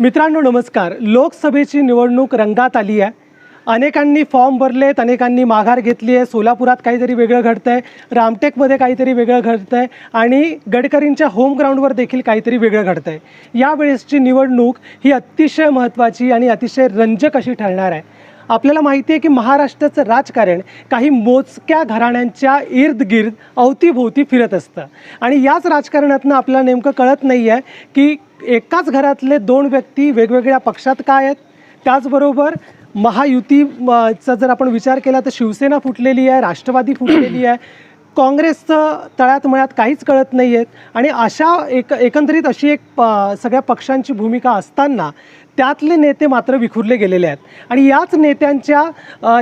मित्रांनो नमस्कार. लोकसभेची निवडणूक रंगात आली आहे. अनेकांनी फॉर्म भरलेत अनेकांनी माघार घेतली आहे. सोलापुरात काहीतरी वेगळं घडतं आहे रामटेकमध्ये काहीतरी वेगळं घडतं आहे आणि गडकरींच्या होम ग्राउंडवर देखील काहीतरी वेगळं घडतं आहे यावेळेसची निवडणूक ही अतिशय महत्त्वाची आणि अतिशय रंजक अशी ठरणार आहे. आपल्याला माहिती आहे की महाराष्ट्राचं राजकारण काही मोजक्या घराण्यांच्या इर्द गिर्द अवतीभोवती फिरत असतं. आणि याच राजकारणातनं आपल्याला नेमकं कळत नाही आहे की एकाच घरातले दोन व्यक्ती वेगवेगळ्या पक्षात काय आहेत? त्याचबरोबर महायुतीचा जर आपण विचार केला तर शिवसेना फुटलेली आहे राष्ट्रवादी फुटलेली आहे. काँग्रेसचं तळ्यात मळ्यात काहीच कळत नाही आहेत आणि अशा एक एकंदरीत अशी एक प- सगळ्या पक्षांची भूमिका असताना त्यातले नेते मात्र विखुरले गेलेले आहेत. आणि याच नेत्यांच्या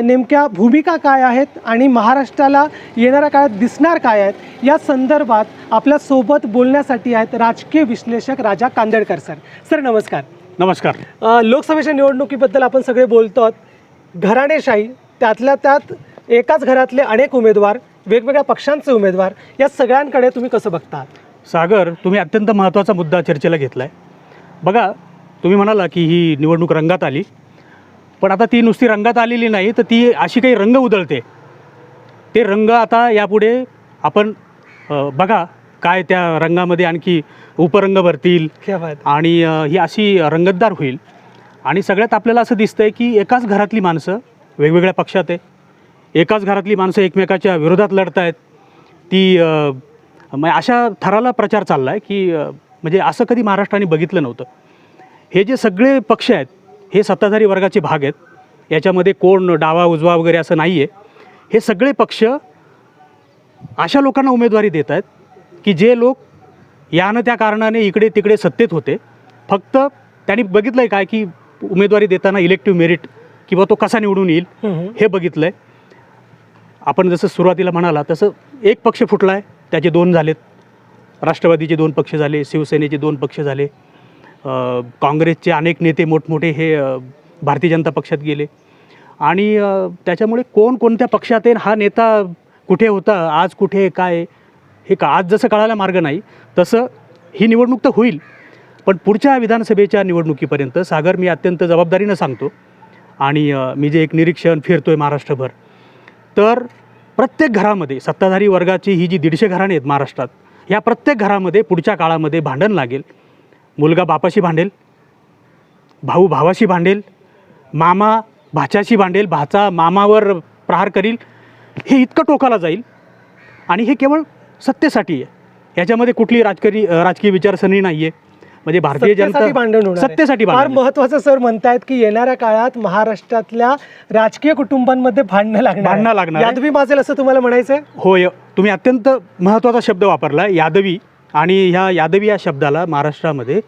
नेमक्या भूमिका काय आहेत आणि महाराष्ट्राला येणाऱ्या काळात दिसणार काय आहेत या संदर्भात आपल्यासोबत बोलण्यासाठी आहेत राजकीय विश्लेषक राजा कांदळकर सर. सर नमस्कार. नमस्कार. लोकसभेच्या निवडणुकीबद्दल आपण सगळे बोलतो आहोत घराणेशाही त्यातल्या त्यात एकाच घरातले अनेक उमेदवार वेगवेगळ्या पक्षांचे उमेदवार या सगळ्यांकडे तुम्ही कसं बघता सागर तुम्ही अत्यंत महत्त्वाचा मुद्दा चर्चेला घेतला आहे बघा तुम्ही म्हणाला की ही निवडणूक रंगात आली. पण आता ती नुसती रंगात आलेली नाही तर ती अशी काही रंग उधळते. ते रंग आता यापुढे आपण बघा काय त्या रंगामध्ये आणखी उपरंग भरतील आणि ही अशी रंगतदार होईल. आणि सगळ्यात आपल्याला असं दिसतंय की एकाच घरातली माणसं वेगवेगळ्या पक्षात आहे. एकाच घरातली माणसं एकमेकाच्या विरोधात लढत आहेत ती म्हणजे अशा थराला प्रचार चालला आहे की म्हणजे असं कधी महाराष्ट्राने बघितलं नव्हतं. हे जे सगळे पक्ष आहेत हे सत्ताधारी वर्गाचे भाग आहेत. याच्यामध्ये कोण डावा उजवा वगैरे असं नाही आहे हे सगळे पक्ष अशा लोकांना उमेदवारी देत आहेत की जे लोक यानं त्या कारणाने इकडे तिकडे सत्तेत होते. फक्त त्यांनी बघितलं आहे काय की उमेदवारी देताना इलेक्टिव्ह मेरिट किंवा तो कसा निवडून येईल. हे बघितलं आहे आपण जसं सुरुवातीला म्हणाला तसं एक पक्ष फुटला आहे त्याचे दोन झालेत. राष्ट्रवादीचे दोन पक्ष झाले शिवसेनेचे दोन पक्ष झाले. काँग्रेसचे अनेक नेते मोठमोठे हे भारतीय जनता पक्षात गेले. आणि त्याच्यामुळे कोण कोणत्या पक्षात आहे हा नेता कुठे होता आज कुठे आहे, काय हे का आज जसं कळायला मार्ग नाही तसं ही निवडणूक तर होईल. पण पुढच्या विधानसभेच्या निवडणुकीपर्यंत सागर मी अत्यंत जबाबदारीनं सांगतो. आणि मी जे एक निरीक्षण फिरतो आहे महाराष्ट्रभर तर प्रत्येक घरामध्ये सत्ताधारी वर्गाची ही जी दीडशे घराणे आहेत महाराष्ट्रात या प्रत्येक घरामध्ये पुढच्या काळामध्ये भांडण लागेल. मुलगा बापाशी भांडेल भाऊ भावाशी भांडेल मामा भाच्याशी भांडेल भाचा मामावर प्रहार करील हे इतकं टोकाला जाईल. आणि हे केवळ सत्तेसाठी आहे. याच्यामध्ये कुठली राजकरी राजकीय विचारसरणी नाही आहे म्हणजे भारतीय जनता भांडण. सत्तेसाठी फार महत्वाचं सर म्हणतायत की येणाऱ्या काळात महाराष्ट्रातल्या राजकीय कुटुंबांमध्ये भांडणं लागणार. भांडणं लागणार. यादवी माजेल असं तुम्हाला म्हणायचंय होय तुम्ही अत्यंत महत्त्वाचा शब्द वापरला यादवी आणि ह्या यादवी या शब्दाला महाराष्ट्रामध्ये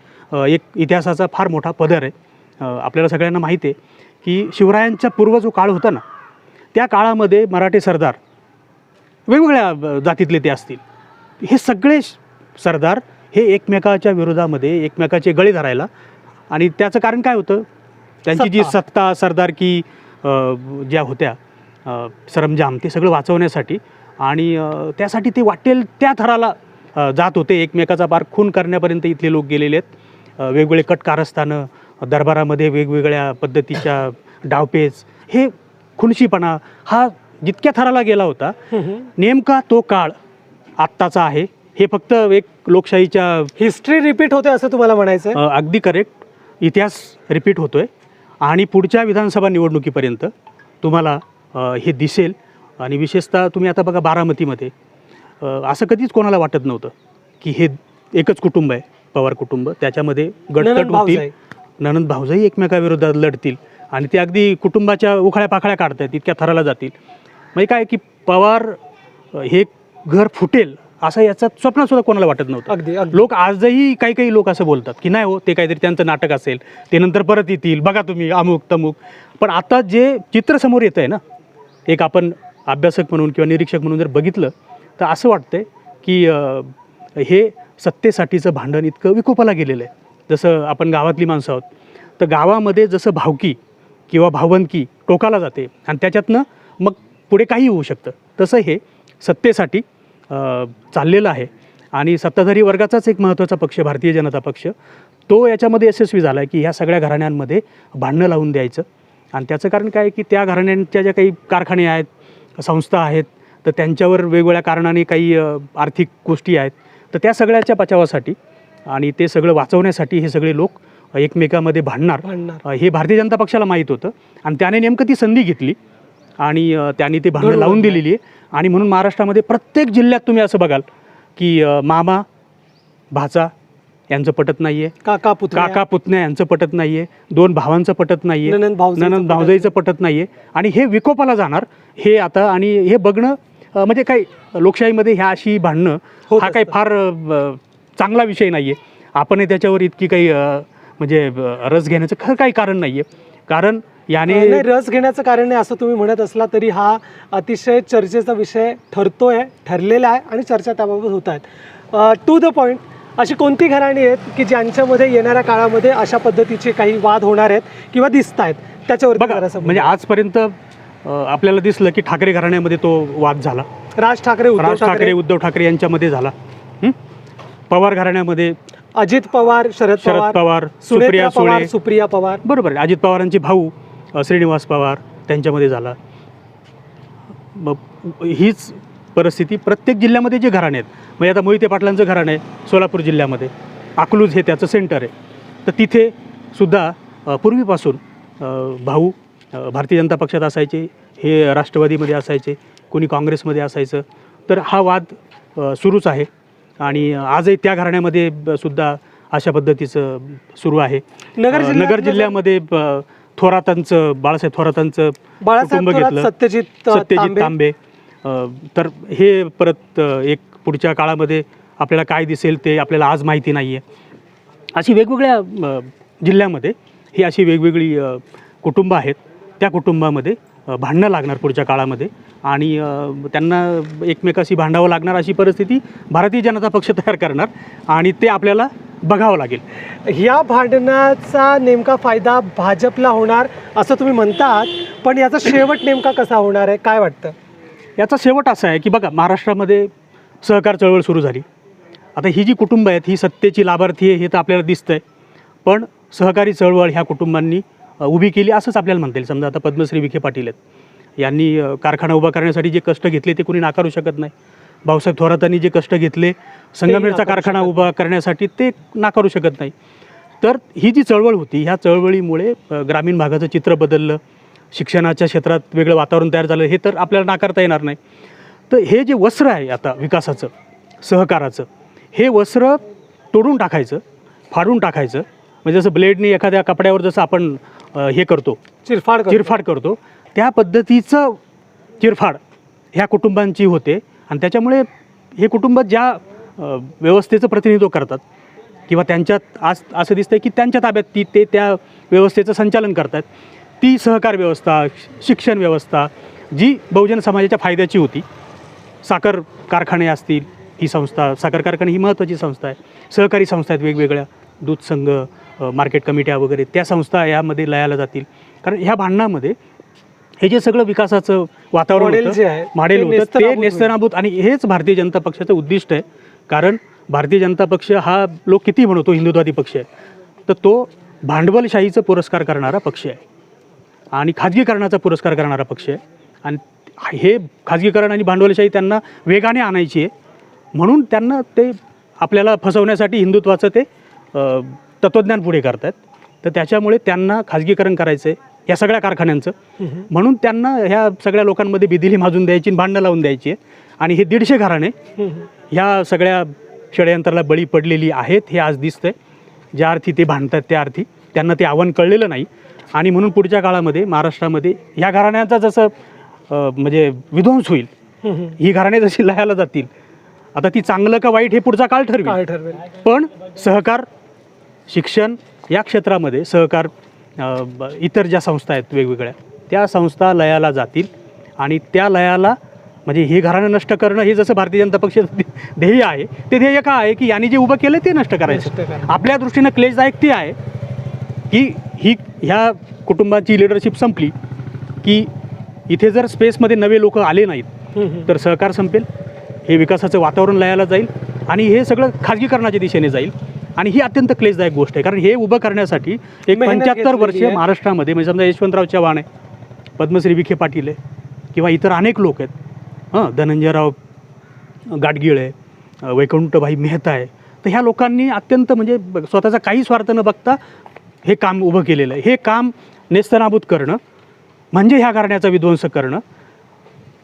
एक इतिहासाचा फार मोठा पदर आहे आपल्याला सगळ्यांना माहिती आहे की शिवरायांचा पूर्व जो काळ होता ना त्या काळामध्ये मराठी सरदार वेगवेगळ्या जातीतले ते असतील हे सगळे सरदार हे एकमेकाच्या विरोधामध्ये एकमेकाचे गळे धरायला. आणि त्याचं कारण काय होतं? त्यांची जी सत्ता. सरदारकी ज्या होत्या सरंजाम ते सगळं वाचवण्यासाठी आणि त्यासाठी ते वाटेल त्या थराला जात होते. एकमेकाचा पार खून करण्यापर्यंत इथले लोक गेलेले आहेत. वेगवेगळे कट कारस्थानं दरबारामध्ये वेगवेगळ्या पद्धतीच्या डावपेच हे खुनशीपणा हा जितक्या थराला गेला होता नेमका तो काळ आत्ताचा आहे. हे फक्त एक लोकशाहीच्या हिस्ट्री रिपीट होते असं तुम्हाला म्हणायचंय? अ, अगदी करेक्ट इतिहास रिपीट होतो आहे आणि पुढच्या विधानसभा निवडणुकीपर्यंत तुम्हाला अ, हे दिसेल. आणि विशेषतः तुम्ही आता बघा बारामतीमध्ये. अ, असं कधीच कोणाला वाटत नव्हतं की हे एकच कुटुंब आहे पवार कुटुंब. त्याच्यामध्ये गटतट नणंद होतील. ननंद भाऊजाई एकमेकाविरोधात लढतील. आणि ते अगदी कुटुंबाच्या उखाळ्या पाखळ्या काढतात इतक्या थराला जातील. म्हणजे काय की पवार अ, हे घर फुटेल असं याचं स्वप्न सुद्धा कोणाला वाटत नव्हतं. अगदी अगदी. लोक आजही काही काही लोक असं बोलतात की नाही हो ते काहीतरी त्यांचं नाटक असेल ते नंतर परत येतील बघा तुम्ही अमुक तमुक. पण आता जे चित्र समोर येतं आहे ना एक आपण अभ्यासक म्हणून किंवा निरीक्षक म्हणून जर बघितलं तर असं वाटतंय की अं, हे सत्तेसाठीचं भांडण इतकं विकोपाला गेलेलं आहे. जसं आपण गावातली माणसं आहोत तर गावामध्ये जसं भावकी किंवा भावंकी टोकाला जाते आणि त्याच्यातनं मग पुढे काही होऊ शकतं. तसं हे सत्तेसाठी चाललेलं आहे. आणि सत्ताधारी वर्गाचाच एक महत्त्वाचा पक्ष भारतीय जनता पक्ष. तो याच्यामध्ये यशस्वी झाला आहे की ह्या सगळ्या घराण्यांमध्ये भांडणं लावून द्यायचं. आणि त्याचं कारण काय की त्या घराण्यांच्या ज्या काही कारखाने आहेत संस्था आहेत तर त्यांच्यावर वेगवेगळ्या कारणाने काही आर्थिक गोष्टी आहेत तर त्या सगळ्याच्या बचावासाठी आणि ते सगळं वाचवण्यासाठी हे सगळे लोक एकमेकामध्ये भांडणार. हे भारतीय जनता पक्षाला माहीत होतं. आणि त्याने नेमकं ती संधी घेतली. आणि त्यांनी ती भांडणं. लावून दिलेली आहे. आणि म्हणून महाराष्ट्रामध्ये प्रत्येक जिल्ह्यात तुम्ही असं बघाल की मामा भाचा यांचं पटत नाही आहे काका पुतण्या. काका पुतण्या यांचं पटत नाहीये. दोन भावांचं पटत नाहीये. नणंद भावजाईचं पटत नाहीये. आणि हे विकोपाला जाणार हे आता आणि हे बघणं म्हणजे काय लोकशाहीमध्ये ह्या अशी भांडणं हा काही. फार चांगला विषय नाहीये. आपण त्याच्यावर इतकी काही म्हणजे रस घेण्याचं खरं काही कारण नाहीये. कारण याने नाही रस घेण्याचं कारण नाही असं तुम्ही म्हणत असला तरी हा अतिशय चर्चेचा विषय ठरतोय ठरलेला आहे आणि चर्चा त्याबाबत होत आहेत. टू द पॉईंट अशी कोणती घराणी आहेत की ज्यांच्यामध्ये येणाऱ्या काळामध्ये अशा पद्धतीचे काही वाद होणार आहेत किंवा दिसत आहेत? त्याच्यावर बघा म्हणजे आजपर्यंत आपल्याला दिसलं की ठाकरे घराण्यामध्ये तो वाद झाला. राज ठाकरे उद्धव राज ठाकरे उद्धव ठाकरे यांच्यामध्ये झाला? पवार घराण्यामध्ये अजित पवार शरद शरद पवार सुप्रिया सुळे. सुप्रिया पवार. बरोबर अजित पवारांचे भाऊ. श्रीनिवास पवार त्यांच्यामध्ये झाला. मग हीच परिस्थिती प्रत्येक जिल्ह्यामध्ये जे घराणे आहेत. म्हणजे आता मोहिते पाटलांचं घराणं आहे सोलापूर जिल्ह्यामध्ये. अकलूज हे त्याचं सेंटर आहे. तर तिथे सुद्धा पूर्वीपासून भाऊ भारतीय जनता पक्षात असायचे हे राष्ट्रवादीमध्ये असायचे कोणी काँग्रेसमध्ये असायचं. तर हा वाद सुरूच आहे. आणि आजही त्या घराण्यामध्ये सुद्धा अशा पद्धतीचं सुरू आहे. नगर नगर जिल्ह्यामध्ये थोरातांचं बाळासाहेब थोरातांचं कुटुंब घेतलं. सत्यजित सत्यजित तांबे. तर हे परत एक पुढच्या काळामध्ये आपल्याला काय दिसेल ते आपल्याला आज माहिती नाही आहे अशी वेगवेगळ्या जिल्ह्यामध्ये ही अशी वेगवेगळी कुटुंबं आहेत. त्या कुटुंबामध्ये भांडणं लागणार पुढच्या काळामध्ये. आणि त्यांना एकमेकाशी भांडावं लागणार अशी परिस्थिती भारतीय जनता पक्ष तयार करणार आणि ते आपल्याला बघावं लागेल. ह्या भांडणाचा नेमका फायदा भाजपला होणार असं तुम्ही म्हणतात पण याचा शेवट नेमका कसा होणार आहे काय वाटतं? याचा शेवट असा आहे की बघा महाराष्ट्रामध्ये सहकार चळवळ सुरू झाली. आता ही जी कुटुंब आहेत ही सत्तेची लाभार्थी आहे हे तर आपल्याला दिसतं आहे पण सहकारी चळवळ ह्या कुटुंबांनी उभी केली असंच आपल्याला म्हणता येईल. समजा आता पद्मश्री विखे पाटील आहेत. यांनी कारखाना उभा करण्यासाठी जे कष्ट घेतले ते कोणी नाकारू शकत नाही. भाऊसाहेब थोरातांनी जे कष्ट घेतले संगमेरचा कारखाना उभा करण्यासाठी ते नाकारू शकत नाही. तर ही जी चळवळ होती ह्या चळवळीमुळे ग्रामीण भागाचं चित्र बदललं शिक्षणाच्या क्षेत्रात वेगळं वातावरण तयार झालं हे तर आपल्याला नाकारता येणार नाही. तर हे जे वस्त्र आहे आता विकासाचं सहकाराचं हे वस्त्र तोडून टाकायचं फाडून टाकायचं. म्हणजे जसं ब्लेडनी एखाद्या कपड्यावर जसं आपण हे करतो. चिरफाड करतो. चिरफाड करतो. त्या पद्धतीचं चिरफाड ह्या कुटुंबांची होते. आणि त्याच्यामुळे हे कुटुंब ज्या अ, व्यवस्थेचं प्रतिनिधित्व करतात किंवा त्यांच्यात आज असं दिसतंय की त्यांच्या ताब्यात ती ते त्या व्यवस्थेचं संचालन करतात. ती सहकार व्यवस्था श- शिक्षण व्यवस्था जी बहुजन समाजाच्या फायद्याची होती. साखर कारखाने असतील ही संस्था साखर कारखाने ही महत्त्वाची संस्था आहे. सहकारी संस्था आहेत वेगवेगळ्या दूध संघ मार्केट कमिट्या वगैरे त्या संस्था यामध्ये लयाला जातील. कारण ह्या भांडणामध्ये हे जे सगळं विकासाचं वातावरण मॉडेल होतं, जे आहे, मॉडेल ते. नेस्तनाभूत आणि हेच भारतीय जनता पक्षाचं उद्दिष्ट आहे. कारण भारतीय जनता पक्ष हा लोक किती म्हणतो हिंदुत्वादी पक्ष आहे. तर तो भांडवलशाहीचं पुरस्कार करणारा पक्ष आहे. आणि खाजगीकरणाचा पुरस्कार करणारा पक्ष आहे. आणि हे खाजगीकरण आणि भांडवलशाही त्यांना वेगाने आणायची आहे. म्हणून त्यांना ते आपल्याला फसवण्यासाठी हिंदुत्वाचं ते तत्त्वज्ञान पुढे करतात तर त्याच्यामुळे त्यांना खाजगीकरण करायचं आहे या सगळ्या कारखान्यांचं. म्हणून त्यांना ह्या सगळ्या लोकांमध्ये बिदिली माजून द्यायची आणि भांडणं लावून द्यायची आहे आणि हे दीडशे घराणे. ह्या सगळ्या षडयंत्राला बळी पडलेली आहेत हे आज दिसतंय. ज्या अर्थी ते भांडतात त्या अर्थी त्यांना ते आव्हान कळलेलं नाही. आणि म्हणून पुढच्या काळामध्ये महाराष्ट्रामध्ये ह्या घराण्यांचा जसं म्हणजे विध्वंस होईल. ही घराणे जशी लयाला जातील आता ती चांगलं का वाईट हे पुढचा काळ ठरवेल. पण सहकार शिक्षण या क्षेत्रामध्ये सहकार इतर ज्या संस्था आहेत वेगवेगळ्या त्या संस्था लयाला जातील आणि त्या लयाला म्हणजे हे घराणं नष्ट करणं हे जसं भारतीय जनता पक्षाचं ध्ये- ध्येय आहे ते ध्येय का आहे की यांनी जे उभं केलं ते नष्ट करायचं. आपल्या दृष्टीनं क्लेशदायक ते आहे की ही ह्या कुटुंबाची लिडरशिप संपली की इथे जर स्पेसमध्ये नवे लोक आले नाहीत. तर सहकार संपेल हे विकासाचं वातावरण लयाला जाईल आणि हे सगळं खाजगीकरणाच्या दिशेने जाईल आणि ही अत्यंत क्लेशदायक गोष्ट आहे. कारण हे उभं करण्यासाठी एक पंच्याहत्तर वर्षीय आहे. महाराष्ट्रामध्ये म्हणजे समजा यशवंतराव चव्हाण आहे पद्मश्री विखे पाटील आहे किंवा इतर अनेक लोक आहेत. हां धनंजयराव गाडगीळ आहे वैकुंठभाई मेहता आहे. तर ह्या लोकांनी अत्यंत म्हणजे स्वतःचा काही स्वार्थ न बघता हे काम उभं केलेलं आहे. हे काम नेस्तनाबूत करणं म्हणजे ह्या घराण्याचा विध्वंस करणं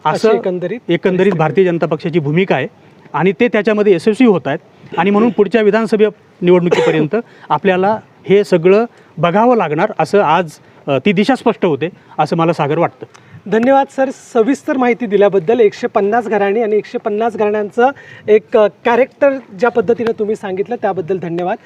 असं एकंदरीत एकंदरीत भारतीय जनता पक्षाची भूमिका आहे. आणि ते त्याच्यामध्ये यशस्वी होत आहेत. आणि म्हणून पुढच्या विधानसभा निवडणुकीपर्यंत आपल्याला हे सगळं बघावं लागणार असं आज ती दिशा स्पष्ट होते असं मला सागर वाटतं. धन्यवाद सर. सविस्तर माहिती दिल्याबद्दल एकशे पन्नास घराणी आणि एकशे पन्नास घराण्यांचं एक कॅरेक्टर ज्या पद्धतीनं तुम्ही सांगितलं त्याबद्दल धन्यवाद.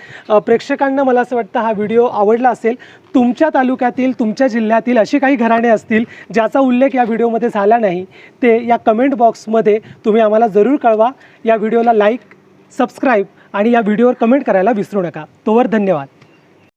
प्रेक्षकांना मला असं वाटतं हा व्हिडिओ आवडला असेल तुमच्या तालुक्यातील तुमच्या जिल्ह्यातील अशी काही घराणे असतील ज्याचा उल्लेख या व्हिडिओमध्ये झाला नाही ते या कमेंट बॉक्समध्ये तुम्ही आम्हाला जरूर कळवा. या व्हिडिओला लाईक सबस्क्राईब आणि या व्हिडिओवर कमेंट करायला विसरू नका. तोवर धन्यवाद.